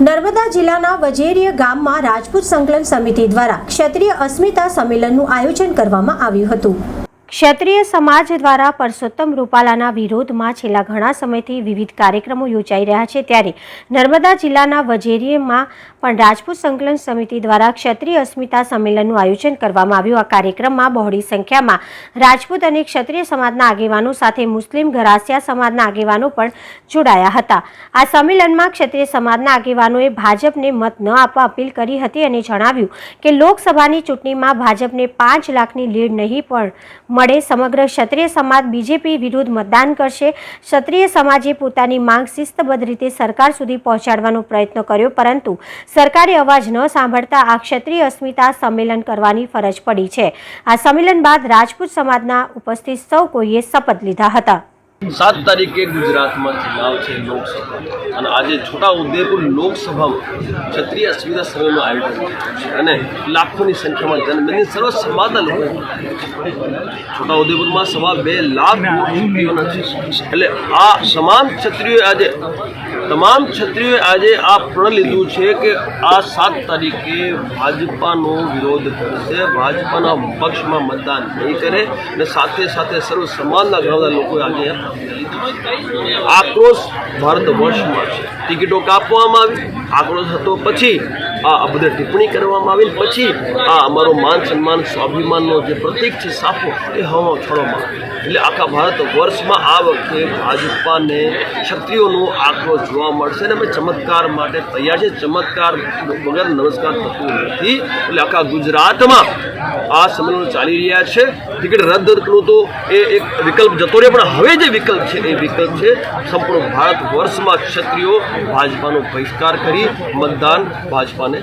નર્મદા જિલ્લાના વજેરીય ગામમાં રાજપૂત સંકલન સમિતિ દ્વારા ક્ષત્રિય અસ્મિતા સંમેલનનું આયોજન કરવામાં આવ્યું હતું. ક્ષત્રિય સમાજ દ્વારા પરસોત્તમ રૂપાલાના વિરોધમાં છેલ્લા ઘણા સમયથી વિવિધ કાર્યક્રમો યોજાઈ રહ્યા છે. ત્યારે નર્મદા જિલ્લાના વજેરીમાં પણ રાજપૂત સંકલન સમિતિ દ્વારા ક્ષત્રિય અસ્મિતા સંમેલનનું આયોજન કરવામાં આવ્યું. આ કાર્યક્રમમાં બહોળી સંખ્યામાં રાજપૂત અને ક્ષત્રિય સમાજના આગેવાનો સાથે મુસ્લિમ ઘરાસિયા સમાજના આગેવાનો પણ જોડાયા હતા. આ સંમેલનમાં ક્ષત્રિય સમાજના આગેવાનોએ ભાજપને મત ન આપવા અપીલ કરી હતી અને જણાવ્યું કે લોકસભાની ચૂંટણીમાં ભાજપને પાંચ લાખની લીડ નહીં પણ મળે. સમગ્ર ક્ષત્રિય સમાજ બીજેપી વિરુદ્ધ મતદાન કરશે. ક્ષત્રિય સમાજે પોતાની માંગ શિસ્તબદ્ધ રીતે સરકાર સુધી પહોંચાડવાનો પ્રયત્ન કર્યો, પરંતુ સરકારે અવાજ ન સાંભળતા આ ક્ષત્રિય અસ્મિતા સંમેલન કરવાની ફરજ પડી છે. આ સંમેલન બાદ રાજપૂત સમાજના ઉપસ્થિત સૌ કોઈએ શપથ લીધા હતા. સાત તારીખે ગુજરાતમાં ચુનાવ છે લોકસભા અને આજે છોટા ઉદેપુર લોકસભામાં ક્ષત્રિય અસ્મિતા સભ્યોનું આયોજન અને લાખોની સંખ્યામાં જનમેદની સર્વ સમાજના લોકો છોટા ઉદેપુરમાં સવા બે લાખ ક્ષત્રિયોના છે. એટલે આ તમામ ક્ષત્રિયોએ આજે, તમામ ક્ષત્રિયોએ આજે આ પ્રણ લીધું છે કે આ સાત તારીખે ભાજપાનો વિરોધ કરશે. ભાજપાના પક્ષમાં મતદાન નહીં કરે. અને સાથે સાથે સર્વ સમાજના ઘણા બધા લોકોએ આજે આક્રોશ ભારત વર્ષમાં છે. ટિકિટો કાપવામાં આવી, આક્રોશ હતો પછી આ અભદ્ર ટિપ્પણી કરવામાં આવી, પછી આ અમારો માન સન્માન, સ્વાભિમાનનો જે પ્રતીક છે સાફો એ હવામાં છોડવામાં આવ્યો. એટલે આખા ભારત વર્ષમાં આ વખતે ભાજપાને ક્ષત્રિયોનો આક્રોશ જોવા મળશે અને અમે ચમત્કાર માટે તૈયાર છે ચમત્કાર વગર નમસ્કાર થતું નથી. એટલે આખા ગુજરાતમાં આ સંમેલનો ચાલી રહ્યા છે. ટિકિટ રદ કરવું તો એ એક વિકલ્પ જતો રહે પણ હવે જે વિકલ્પ છે, એ વિકલ્પ છે સંપૂર્ણ ભારત વર્ષમાં ક્ષત્રિયો ભાજપાનો બહિષ્કાર કરી, મતદાન ભાજપાને